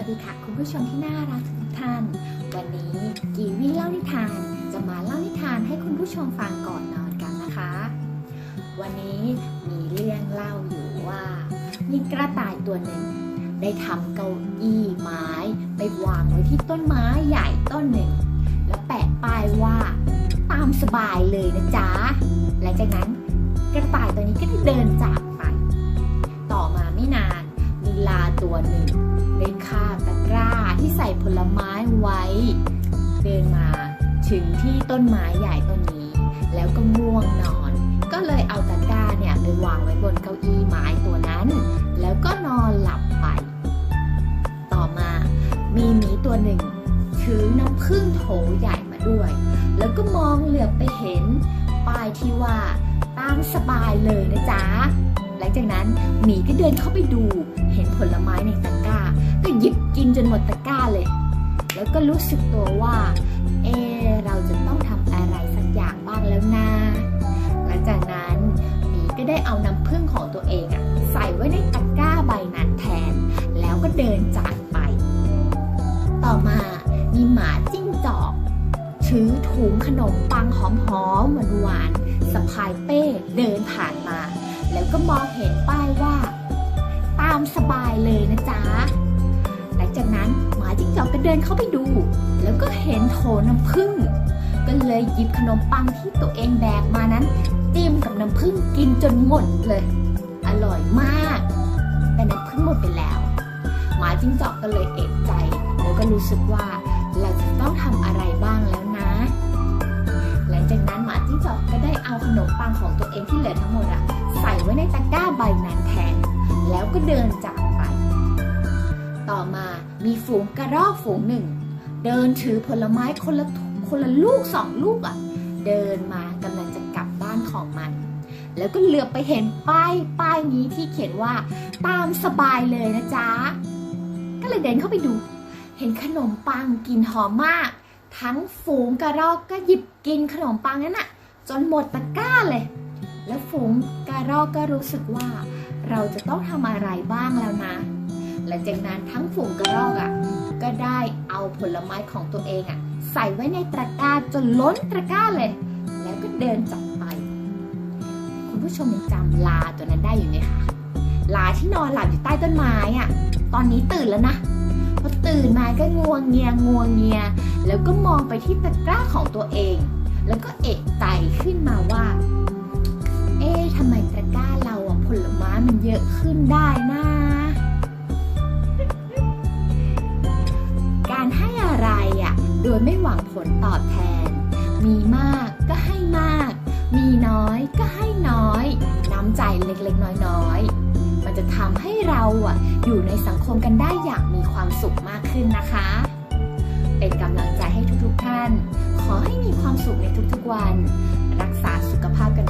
วัสดีค่ะ คุณผู้ชมที่น่ารักทุกท่าน วันนี้กีวีเล่านิทานจะมาเล่านิทานให้คุณผู้ชมฟังก่อนนอนกันนะคะ วันนี้มีเรื่องเล่าอยู่ว่า มีกระต่ายตัวหนึ่ง ได้ทำเก้าอี้ไม้ไปวางไว้ที่ต้นไม้ใหญ่ต้นหนึ่ง แล้วแปะป้ายว่าตามสบายเลยนะจ๊ะหลังจากนั้นกระต่ายตัวนี้ก็ได้เดินจากไป ต่อมาไม่นานมีลาตัวหนึ่งได้ ลไม้ไว้ เดินมาถึงที่ต้นไม้ใหญ่ต้นนี้ แล้วก็ง่วงนอน ก็เลยเอาตะกร้าเนี่ยไปวางไว้บนเก้าอี้ไม้ตัวนั้น แล้วก็นอนหลับไป ต่อมามีหมีตัวหนึ่งถือน้ำผึ้งโถใหญ่มาด้วย แล้วก็มองเหลือบไปเห็นป้ายที่ว่าตามสบายเลยนะจ๊ะหลังจากนั้นหมีก็เดินเข้าไปดู เห็นผลไม้ในตะกร้า ก็หยิบกินจนหมดตะกร้าเลย แล้วก็รู้สึกตัวว่า เอเราจะต้องทำอะไรสักอย่างบ้างแล้วนะหลังจากนั้นหมีก็ได้เอาน้ำผึ้งของตัวเองอะใส่ไว้ในตะกร้าใบนั้นแทน แล้วก็เดินจากไป ต่อมามีหมาจิ้งจอกถือถุงขนมปังหอมๆหวานๆสะพายเป้เดินผ่านมา แล้วก็มองเห็นป้ายว่า ตามสบายเลยนะจ๊ะหลังจากนั้น จิ้งจอกก็เดินเข้าไปดู แล้วก็เห็นโถน้ำผึ้งก็เลยหยิบขนมปังที่ตัวเองแบกมานั้นจิ้มกับน้ำผึ้งกินจนหมดเลย อร่อยมาก แต่น้ำผึ้งหมดไปแล้วหมาจิ้งจอกก็เลยเอกใจ แล้วก็รู้สึกว่าเราจะต้องทำอะไรบ้างแล้วนะ หลังจากนั้นหมาจิ้งจอกก็ได้เอาขนมปังของตัวเองที่เหลือทั้งหมดอะใส่ไว้ในตะกร้าใบนั้นแทน แล้วก็เดินจาก ต่อมามีฝูงกระรอกฝูงหนึ่ง เดินถือผลไม้คนละคนละลูกสองลูกอะ่ะ เดินมากำลังจะกลับบ้านของมัน แล้วก็เหลือบไปเห็นป้ายป้ายนี้ที่เขียนว่า ตามสบายเลยนะจ๊ะ ก็เลยเดินเข้าไปดู เห็นขนมปังกลินหอมมาก ทั้งฝูงกระรอกก็หยิบกินขนมปังนั้นอะจนหมดตะกร้าเลย แล้วฝูงกระรอกก็รู้สึกว่า เราจะต้องทำอะไรบ้างแล้วนะ ลังจากนั้นทั้งฝูงกระรอกอะ่ะก็ได้เอาผลไม้ของตัวเองอะ่ะใส่ไว้ในตะกร้าจนล้นตะกร้าเลย แล้วก็เดินจากไป คุณผู้ชมยังจำลาตัวนั้นได้อยู่ไหมคะลาที่นอนหลับอยู่ใต้ต้นไม้อะ่ะ ตอนนี้ตื่นแล้วนะพอตื่นมาก็งวงเงียงวงเงีย แล้วก็มองไปที่ตะกร้าของตัวเอง แล้วก็เอกใจขึ้นมาว่า เอ๊ะทำไมตะกร้าเราอะผลไม้มันเยอะขึ้นได้นะกา ดยไม่หวังผลตอบแทน มีมากก็ให้มาก มีน้อยก็ให้น้อย น้ำใจเล็กๆ น้อยๆ มันจะทำให้เราอะอยู่ในสังคมกันได้อย่างมีความสุขมากขึ้นนะคะ เป็นกำลังใจให้ทุกๆท่าน ขอให้มีความสุขในทุกๆวัน รักษาสุขภาพกัน